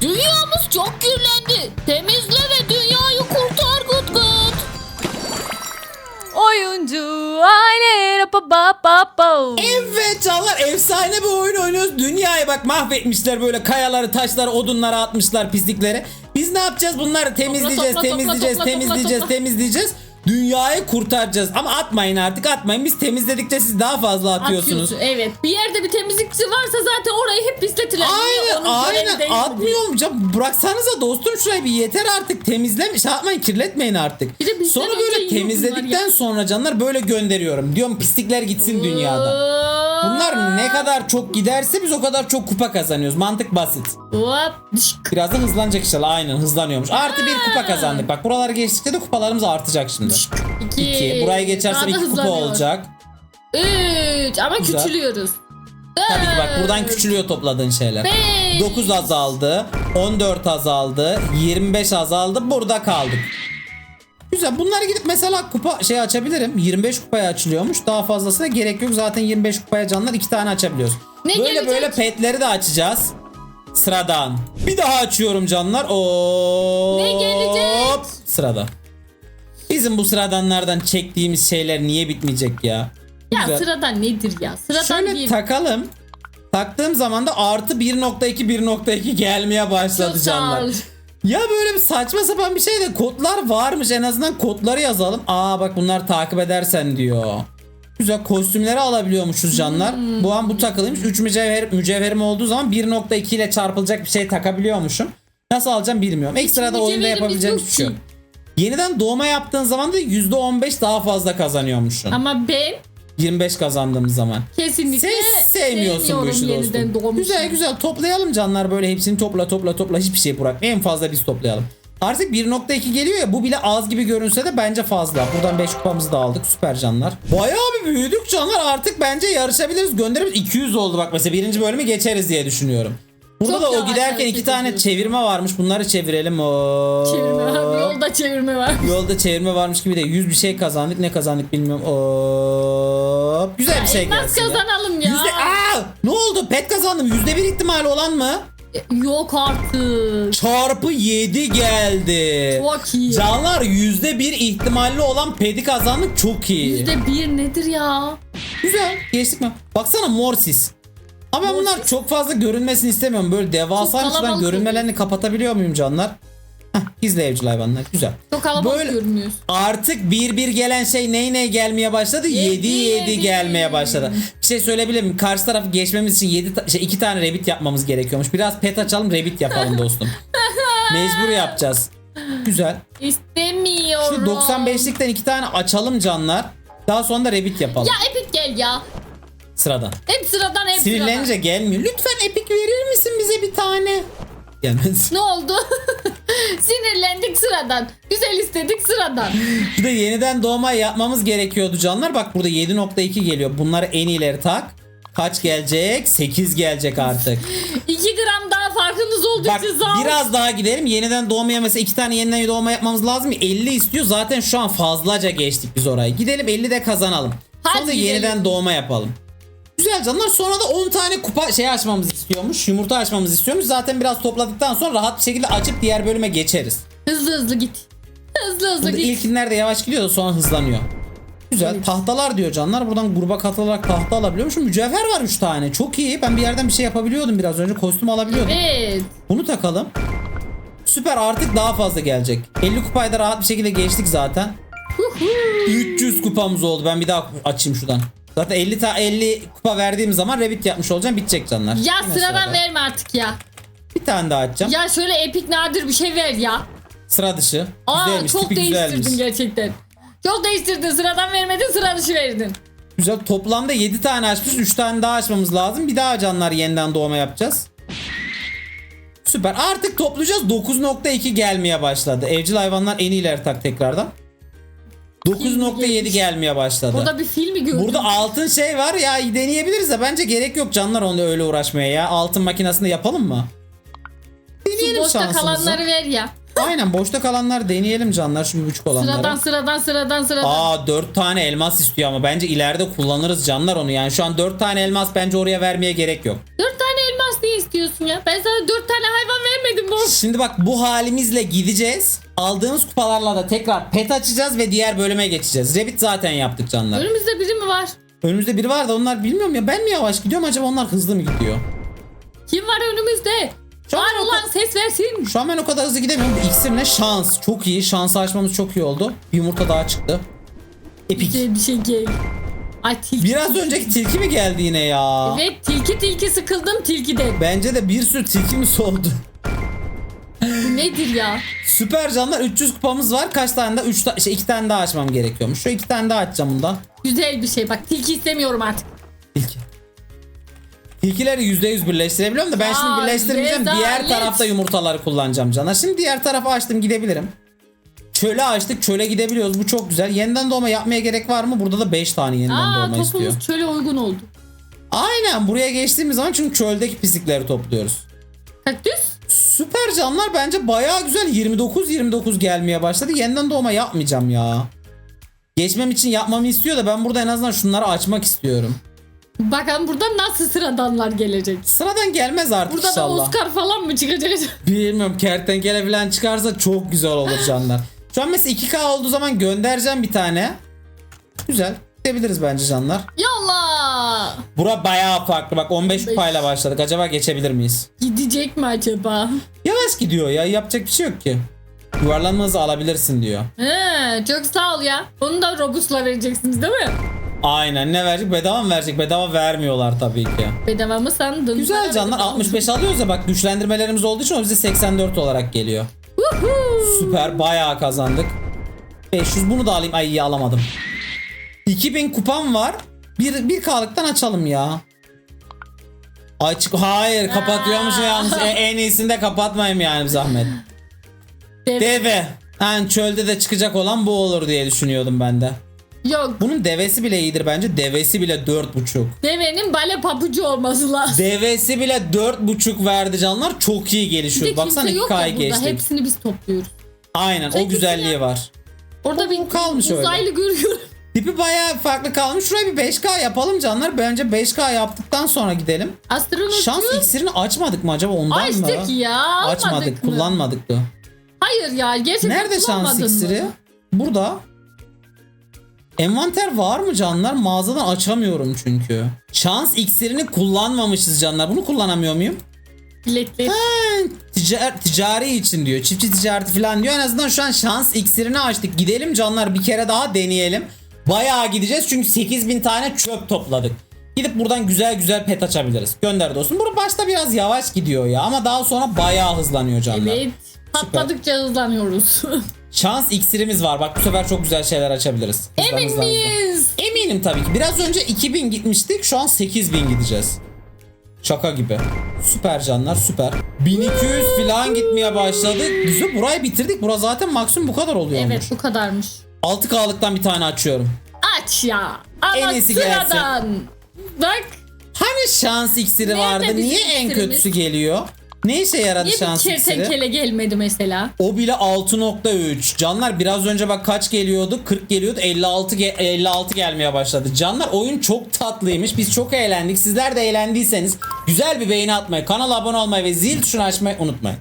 Dünyamız çok kirlendi. Temizle ve dünyayı kurtar Gut Gut. Oyuncu aile rapa ba ba ba. Evet canlar efsane bir oyun oynuyoruz. Dünyayı bak mahvetmişler böyle kayaları, taşları, odunları atmışlar pisliklere. Biz ne yapacağız? Bunları temizleyeceğiz, topla, topla, temizleyeceğiz, topla, topla, temizleyeceğiz, topla. temizleyeceğiz. Dünyayı kurtaracağız. Ama atmayın artık atmayın. Biz temizledikçe siz daha fazla atıyorsunuz. Atıyorsun, Evet. Bir yerde bir temizlikçi varsa zaten orayı hep pisletirler. Aynen Onun aynen diye. atmıyorum canım bıraksanıza dostum şurayı bir yeter artık temizleme şey yapmayın kirletmeyin artık. Bir de Sonra böyle temizledikten sonra canlar böyle gönderiyorum. Diyorum pislikler gitsin dünyadan. Bunlar ne kadar çok giderse biz o kadar çok kupa kazanıyoruz. Mantık basit. Hop. Biraz da hızlanacak inşallah. Aynen hızlanıyormuş. Artı bir kupa kazandık. Bak buraları geçtikçe de kupalarımız artacak şimdi. İki. 2. Buraya Daha da 2 kupa hızlanıyor. olacak. Üç. Ama Güzel. küçülüyoruz. Tabii ki bak buradan küçülüyor topladığın şeyler. Beş. 9 azaldı. 14 azaldı. 25 azaldı. Burada kaldık. Güzel. Bunları gidip mesela kupa şey açabilirim. 25 kupaya açılıyormuş. Daha fazlasına gerek yok. Zaten 25 kupaya canlar 2 tane açabiliyoruz. Ne böyle gelecek? böyle petleri de açacağız. Sıradan. Bir daha açıyorum canlar. Oo. Ne gelecek? Sırada. Bizim bu sıradanlardan çektiğimiz şeyler niye bitmeyecek ya? Ya Güzel. sıradan nedir ya? Sıradan Şöyle bir. takalım. Taktığım zaman da artı 1.2 1.2 gelmeye başladı Çok canlar. Ya böyle bir saçma sapan bir şey de kodlar varmış en azından kodları yazalım. Aa bak bunlar takip edersen diyor. Güzel kostümleri alabiliyormuşuz canlar. Hmm. Bu an bu takılıymış. 3 mücevher, mücevherim olduğu zaman 1.2 ile çarpılacak bir şey takabiliyormuşum. Nasıl alacağım bilmiyorum. Ekstra da oyunda yapabileceğim hiçbir şey yok. Yeniden doğma yaptığın zaman da %15 daha fazla kazanıyormuşsun. Ama ben 25 kazandığımız zaman. kesinlikle Sen sevmiyorsun bu işi dostum. Güzel güzel toplayalım canlar böyle hepsini topla topla topla hiçbir şey bırak. En fazla biz toplayalım. Artık 1.2 geliyor ya bu bile az gibi görünse de bence fazla. Buradan 5 kupamızı da aldık süper canlar. Bayağı bir büyüdük canlar artık bence yarışabiliriz. Gönderimiz 200 oldu bak mesela birinci bölümü geçeriz diye düşünüyorum. Burada Çok da o yavaş giderken hareket iki tane ediyoruz. çevirme varmış. Bunları çevirelim. Oo. Çevirme var. Yolda çevirme var. Yolda çevirme varmış gibi de 100 bir şey kazandık. Ne kazandık bilmiyorum. Oo. Güzel bir şey Nasıl gelsin ya. kazanalım ya? Yüzde... Aa, ne oldu? Pet kazandım. Yüzde bir ihtimali olan mı? Yok artık. Çarpı 7 geldi. Çok iyi. Canlar yüzde bir ihtimalli olan peti kazandık. Çok iyi. Yüzde bir nedir ya? Güzel. Geçtik mi? Baksana morsis. Ama bunlar çok fazla görünmesini istemiyorum. Böyle devasaymış ben kalabalık görünmelerini kapatabiliyor muyum canlar? Heh, gizli evcil hayvanlar. Güzel. Çok kalabalık Böyle- görünüyoruz. Artık bir bir gelen şey ney ney gelmeye başladı? Yedi, 7 7 yedi. gelmeye başladı. Bir şey söyleyebilir miyim? Karşı tarafı geçmemiz için 7 şey 2 tane rabbit yapmamız gerekiyormuş. Biraz pet açalım rabbit yapalım dostum. Mecbur yapacağız. Güzel. İstemiyorum. Şu 95'likten 2 tane açalım canlar. Daha sonra da rabbit yapalım. Ya Epic gel ya. Sıradan. Hep sıradan hep Sinirlenince sıradan. gelmiyor. Lütfen epic verir misin bize bir tane? Gelmez. Ne oldu? Sinirlendik sıradan. Güzel istedik sıradan. Bir de yeniden doğma yapmamız gerekiyordu canlar. Bak burada 7.2 geliyor. Bunları en ileri tak. Kaç gelecek? 8 gelecek artık. 2 gram daha farkınız olduğu Bak ol. biraz daha gidelim. Yeniden doğmaya mesela iki tane yeniden doğma yapmamız lazım. 50 istiyor. Zaten şu an fazlaca geçtik biz orayı. Gidelim 50 de kazanalım. Hadi Sonra gidelim. yeniden doğma yapalım. Güzel canlar. Sonra da 10 tane kupa şey açmamız istiyormuş. Yumurta açmamız istiyormuş. Zaten biraz topladıktan sonra rahat bir şekilde açıp diğer bölüme geçeriz. Hızlı hızlı git. Hızlı hızlı Burada git. ilkinler de yavaş gidiyor da sonra hızlanıyor. Güzel. Tahtalar diyor canlar. Buradan gruba katılarak tahta alabiliyormuşum. Mücevher var 3 tane. Çok iyi. Ben bir yerden bir şey yapabiliyordum biraz önce. Kostüm alabiliyordum. Evet. Bunu takalım. Süper artık daha fazla gelecek. 50 kupayı da rahat bir şekilde geçtik zaten. 300 kupamız oldu. Ben bir daha açayım şuradan. Zaten 50 ta 50 kupa verdiğim zaman Revit yapmış olacağım. Bitecek canlar. Ya Hemen sıradan sırada. verme artık ya. Bir tane daha açacağım. Ya şöyle epik nadir bir şey ver ya. Sıra dışı. Aa Güzelmiş. çok değiştirdin güzelmiş. gerçekten. Çok değiştirdin. Sıradan vermedin sıra dışı verdin. Güzel. Toplamda 7 tane açmış. 3 tane daha açmamız lazım. Bir daha canlar yeniden doğma yapacağız. Süper. Artık toplayacağız. 9.2 gelmeye başladı. Evcil hayvanlar en iyiler tak tekrardan. 9.7 gelmiş. gelmeye başladı. Burada bir filmi gördüm. Burada altın şey var ya deneyebiliriz de bence gerek yok canlar onunla öyle uğraşmaya ya. Altın makinesinde yapalım mı? Deneyelim boşta şansımızı. kalanları ver ya. Aynen boşta kalanlar deneyelim canlar şu bir buçuk olanları. Sıradan sıradan sıradan sıradan. Aa 4 tane elmas istiyor ama bence ileride kullanırız canlar onu. Yani şu an 4 tane elmas bence oraya vermeye gerek yok. Dört tane elmas ne istiyorsun ya? Ben sana dört tane hayvan vermedim bu. Şimdi bak bu halimizle gideceğiz. Aldığımız kupalarla da tekrar pet açacağız ve diğer bölüme geçeceğiz. Revit zaten yaptık canlar. Önümüzde biri mi var? Önümüzde biri var da onlar bilmiyorum ya ben mi yavaş gidiyorum acaba onlar hızlı mı gidiyor? Kim var önümüzde? Şu an Var o olan ses versin. Şu an ben o kadar hızlı gidemiyorum. Bu iksir ne? Şans. Çok iyi. Şansı açmamız çok iyi oldu. Bir yumurta daha çıktı. Epik. Güzel bir şey gel. Ay tilki. Biraz önceki tilki mi geldi yine ya? Evet tilki tilki sıkıldım tilkiden. Bence de bir sürü tilki mi soldu? Bu nedir ya? Süper canlar 300 kupamız var. Kaç tane daha? 3 ta- şey 2 tane daha açmam gerekiyormuş. Şu 2 tane daha açacağım bundan. Güzel bir şey bak tilki istemiyorum artık. Tilki. Tilkileri %100 birleştirebiliyorum da ben Ya, şimdi birleştirmeyeceğim. Diğer rezalet. tarafta yumurtaları kullanacağım canlar. Şimdi diğer tarafa açtım gidebilirim. Çöle açtık. Çöle gidebiliyoruz. Bu çok güzel. Yeniden doğma yapmaya gerek var mı? Burada da 5 tane yeniden Aa doğma istiyor. topumuz çöle uygun oldu. Aynen buraya geçtiğimiz zaman çünkü çöldeki pislikleri topluyoruz. Kaktüs? Süper canlar bence bayağı güzel 29-29 gelmeye başladı. Yeniden doğma yapmayacağım ya. Geçmem için yapmamı istiyor da ben burada en azından şunları açmak istiyorum. Bakalım burada nasıl sıradanlar gelecek. Sıradan gelmez artık Burada da inşallah. Oscar falan mı çıkacak? Bilmiyorum kertenkele falan çıkarsa çok güzel olur canlar. Şu an mesela 2K olduğu zaman göndereceğim bir tane. Güzel. Gidebiliriz bence canlar. Yallah. Bura bayağı farklı. Bak 15 kupayla başladık. Acaba geçebilir miyiz? Gidecek mi acaba? Yavaş gidiyor ya. Yapacak bir şey yok ki. Yuvarlanma hızı alabilirsin diyor. He, çok sağ ol ya. Onu da Robus'la vereceksiniz değil mi? Aynen ne verecek? Bedava mı verecek? Bedava vermiyorlar tabii ki. Bedava mı sandın? Güzel canlar bedava. 65 alıyoruz ya bak güçlendirmelerimiz olduğu için o bize 84 olarak geliyor. Woohoo! Süper bayağı kazandık. 500 bunu da alayım. Ay iyi alamadım. 2000 kupam var. Bir, bir kalıktan açalım ya. Açık hayır kapatıyormuş yalnız E, en iyisini de kapatmayayım yani bir zahmet. Dev- Deve. Yani çölde de çıkacak olan bu olur diye düşünüyordum ben de. Yok. Bunun devesi bile iyidir bence. Devesi bile 4.5. Devenin bale pabucu olması lazım. Devesi bile 4.5 verdi canlar. Çok iyi Bir gelişiyor. de Baksana yok 2K'yı ya burada. Hepsini biz topluyoruz. Aynen o Çekilsin güzelliği ya. var. Orada bir kalmış öyle. uzaylı görüyorum. Tipi bayağı farklı kalmış. Şuraya bir 5K yapalım canlar. Bence 5K yaptıktan sonra gidelim. Astronot Şans iksirini açmadık mı acaba ondan mı? açtık ya. Almadık Açmadık, mı? kullanmadık da. Hayır ya gerçekten Nerede şans iksiri? mı? Burada. Envanter var mı canlar? Mağazadan açamıyorum çünkü. Şans iksirini kullanmamışız canlar. Bunu kullanamıyor muyum? Biletleri. Ticar- ticari için diyor. Çiftçi ticareti falan diyor. En azından şu an şans iksirini açtık. Gidelim canlar bir kere daha deneyelim. Bayağı gideceğiz çünkü 8000 tane çöp topladık. Gidip buradan güzel güzel pet açabiliriz. Gönder dostum. Burada başta biraz yavaş gidiyor ya ama daha sonra bayağı hızlanıyor canlar. Evet. Patladıkça hızlanıyoruz. Şans iksirimiz var. Bak bu sefer çok güzel şeyler açabiliriz. Hızlan, Emin hızlan, hızlan. miyiz? Eminim tabii ki. Biraz önce 2000 gitmiştik. Şu an 8000 gideceğiz. Şaka gibi. Süper canlar süper. 1200 falan gitmeye başladık. Biz de burayı bitirdik. Bura zaten maksimum bu kadar oluyormuş. Evet bu kadarmış. 6K'lıktan bir tane açıyorum. Aç ya. Ama En iyisi gelsin. sıradan. Bak. Hani şans iksiri Nerede vardı? bizim Niye en iksirimiz? kötüsü geliyor? Ne işe yaradı Niye bir şans iksiri? kertenkele gelmedi mesela? O bile 6.3. Canlar biraz önce bak kaç geliyordu? 40 geliyordu. 56 ge- 56 gelmeye başladı. Canlar oyun çok tatlıymış. Biz çok eğlendik. Sizler de eğlendiyseniz güzel bir beğeni atmayı, kanala abone olmayı ve zil tuşunu açmayı unutmayın.